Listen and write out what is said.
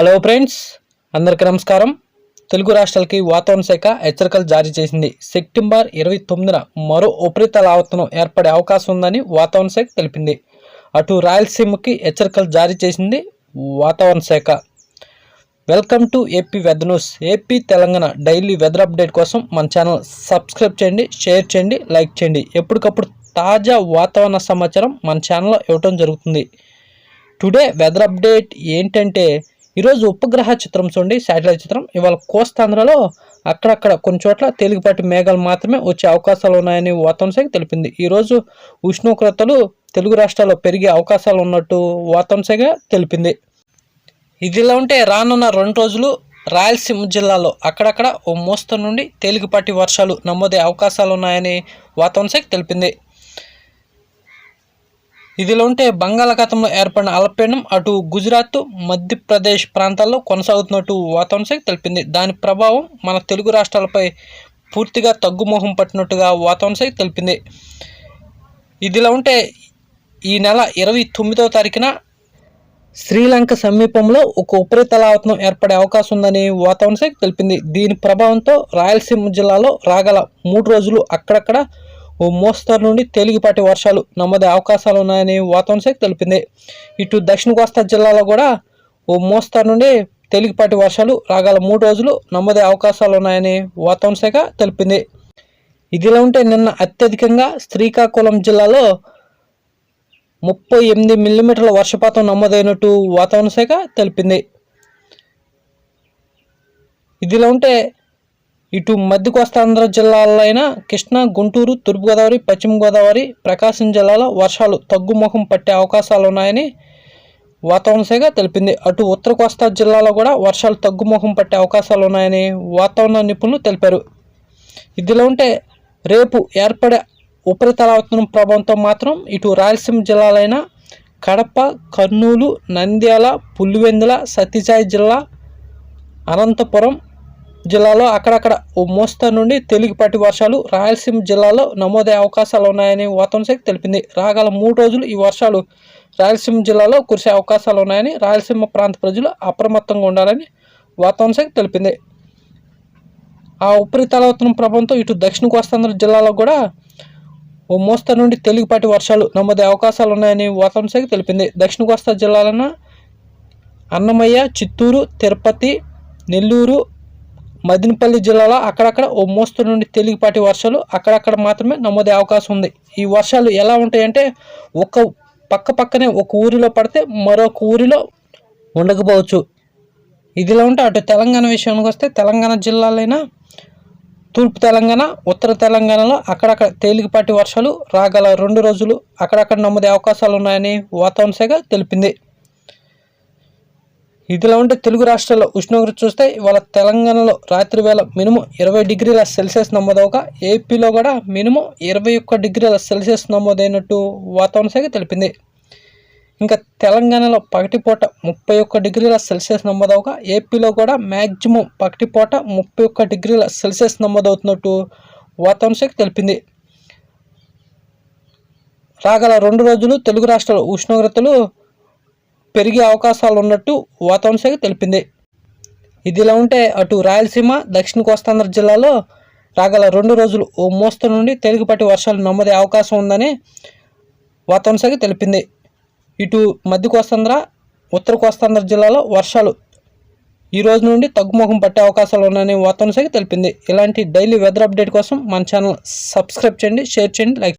Hello friends అందరికీ నమస్కారం. తెలుగు రాష్ట్రాలకి వాతావరణ శాఖ హెచ్చరికలు జారీ చేసింది. సెప్టెంబర్ ఇరవై తొమ్మిదిన మరో ఉపరితల ఆవర్తనం ఏర్పడే అవకాశం ఉందని వాతావరణ శాఖ తెలిపింది. అటు రాయలసీమకి హెచ్చరికలు జారీ చేసింది వాతావరణ శాఖ. Welcome to AP weather news. AP Telangana daily weather update కోసం మన ఛానల్ సబ్స్క్రైబ్ చేయండి షేర్ చేయండి లైక్ చేయండి. ఎప్పటికప్పుడు తాజా వాతావరణ సమాచారం మన ఛానల్లో ఇవ్వటం జరుగుతుంది. టుడే వెదర్ అప్డేట్ ఏంటంటే ఈరోజు ఉపగ్రహ చిత్రం చూడండి శాటిలైట్ చిత్రం. ఇవాళ కోస్తాంధ్రలో అక్కడక్కడ కొన్ని చోట్ల తేలికపాటి మేఘాలు మాత్రమే వచ్చే అవకాశాలు ఉన్నాయని వాతావరణ శాఖ తెలిపింది. ఈరోజు ఉష్ణోగ్రతలు తెలుగు రాష్ట్రాల్లో పెరిగే అవకాశాలు ఉన్నట్టు వాతావరణ శాఖ తెలిపింది. ఇదిలా ఉంటే రానున్న రెండు రోజులు రాయలసీమ జిల్లాలో అక్కడక్కడ ఓ మోస్తరు నుండి తేలికపాటి వర్షాలు నమోదే అవకాశాలు ఉన్నాయని వాతావరణ శాఖ తెలిపింది. ఇదిలో ఉంటే బంగాళాఖాతంలో ఏర్పడిన అల్పపీడనం అటు గుజరాత్ మధ్యప్రదేశ్ ప్రాంతాల్లో కొనసాగుతున్నట్టు వాతావరణ శాఖ తెలిపింది. దాని ప్రభావం మన తెలుగు రాష్ట్రాలపై పూర్తిగా తగ్గుమోహం పట్టినట్టుగా వాతావరణ శాఖ తెలిపింది. ఇదిలా ఉంటే ఈ నెల ఇరవై తొమ్మిదవ తారీఖున శ్రీలంక సమీపంలో ఒక ఉపరితలావతనం ఏర్పడే అవకాశం ఉందని వాతావరణ శాఖ తెలిపింది. దీని ప్రభావంతో రాయలసీమ జిల్లాలో రాగల మూడు రోజులు అక్కడక్కడ ఓ మోస్తరు నుండి తేలికపాటి వర్షాలు నమోదే అవకాశాలు ఉన్నాయని వాతావరణ శాఖ తెలిపింది. ఇటు దక్షిణ కోస్తా జిల్లాలో కూడా ఓ మోస్తరు నుండి తేలికపాటి వర్షాలు రాగల మూడు రోజులు నమోదే అవకాశాలు ఉన్నాయని వాతావరణ శాఖ తెలిపింది. ఇదిలా ఉంటే నిన్న అత్యధికంగా శ్రీకాకుళం జిల్లాలో ముప్పై ఎనిమిది మిల్లీమీటర్ల వర్షపాతం నమోదైనట్టు వాతావరణ శాఖ తెలిపింది. ఇదిలా ఉంటే ఇటు మధ్య కోస్తాంధ్ర జిల్లాల్లో అయినా కృష్ణా గుంటూరు తూర్పుగోదావరి పశ్చిమ గోదావరి ప్రకాశం జిల్లాలో వర్షాలు తగ్గుముఖం పట్టే అవకాశాలు ఉన్నాయని వాతావరణ శాఖ తెలిపింది. అటు ఉత్తర కోస్తా జిల్లాలో కూడా వర్షాలు తగ్గుముఖం పట్టే అవకాశాలు ఉన్నాయని వాతావరణ నిపుణులు తెలిపారు. ఇదిలో ఉంటే రేపు ఏర్పడే ఉపరితలావతనం ప్రభావంతో మాత్రం ఇటు రాయలసీమ జిల్లాలైన కడప కర్నూలు నంద్యాల పులివెందుల సత్యసాయి జిల్లా అనంతపురం జిల్లాలో అక్కడక్కడ ఓ మోస్తరు నుండి తేలికపాటి వర్షాలు రాయలసీమ జిల్లాలో నమోదయ్యే అవకాశాలు ఉన్నాయని వాతావరణ శాఖ తెలిపింది. రాగల మూడు రోజులు ఈ వర్షాలు రాయలసీమ జిల్లాలో కురిసే అవకాశాలు ఉన్నాయని రాయలసీమ ప్రాంత ప్రజలు అప్రమత్తంగా ఉండాలని వాతావరణ శాఖ తెలిపింది. ఆ ఉపరితలవతనం ప్రభావంతో ఇటు దక్షిణ కోస్తాంధ్ర జిల్లాలో కూడా ఓ మోస్తరు నుండి తేలికపాటి వర్షాలు నమోదే అవకాశాలు ఉన్నాయని వాతావరణ శాఖ తెలిపింది. దక్షిణ కోస్తా జిల్లాలన అన్నమయ్య చిత్తూరు తిరుపతి నెల్లూరు మదినపల్లి జిల్లాలో అక్కడక్కడ ఓ మోస్తరు నుండి తేలికపాటి వర్షాలు అక్కడక్కడ మాత్రమే నమోదే అవకాశం ఉంది. ఈ వర్షాలు ఎలా ఉంటాయంటే ఒక పక్క పక్కనే ఒక ఊరిలో పడితే మరొక ఊరిలో ఉండకపోవచ్చు. ఇదిలా ఉంటే అటు తెలంగాణ విషయానికి వస్తే తెలంగాణ జిల్లాలైనా తూర్పు తెలంగాణ ఉత్తర తెలంగాణలో అక్కడక్కడ తేలికపాటి వర్షాలు రాగల రెండు రోజులు అక్కడక్కడ నమోదే అవకాశాలు ఉన్నాయని వాతావరణ శాఖ తెలిపింది. ఇదిలా ఉంటే తెలుగు రాష్ట్రాల్లో ఉష్ణోగ్రత చూస్తే ఇవాళ తెలంగాణలో రాత్రి వేళ మినిమం ఇరవై డిగ్రీల సెల్సియస్ నమోదవగా ఏపీలో కూడా మినిమం ఇరవై ఒక్క డిగ్రీల సెల్సియస్ నమోదైనట్టు వాతావరణ శాఖ తెలిపింది. ఇంకా తెలంగాణలో పగటిపూట ముప్పై ఒక్క డిగ్రీల సెల్సియస్ నమోదవగా ఏపీలో కూడా మ్యాక్సిమం పగటిపూట ముప్పై ఒక్క డిగ్రీల సెల్సియస్ నమోదవుతున్నట్టు వాతావరణ శాఖ తెలిపింది. రాగల రెండు రోజులు తెలుగు రాష్ట్రాల ఉష్ణోగ్రతలు పెరిగే అవకాశాలు ఉన్నట్టు వాతావరణ శాఖ తెలిపింది. ఇదిలా ఉంటే అటు రాయలసీమ దక్షిణ కోస్తాంధ్ర జిల్లాలో రాగల రెండు రోజులు ఓ మోస్తరు నుండి తేలికపాటి వర్షాలు నమ్మదే అవకాశం ఉందని వాతావరణ శాఖ తెలిపింది. ఇటు మధ్య కోస్తాంధ్ర ఉత్తర కోస్తాంధ్ర జిల్లాలో వర్షాలు ఈ రోజు నుండి తగ్గుముఖం పట్టే అవకాశాలు ఉన్నాయని వాతావరణ శాఖ తెలిపింది. ఇలాంటి డైలీ వెదర్ అప్డేట్ కోసం మన ఛానల్ సబ్స్క్రైబ్ చేయండి షేర్ చేయండి లైక్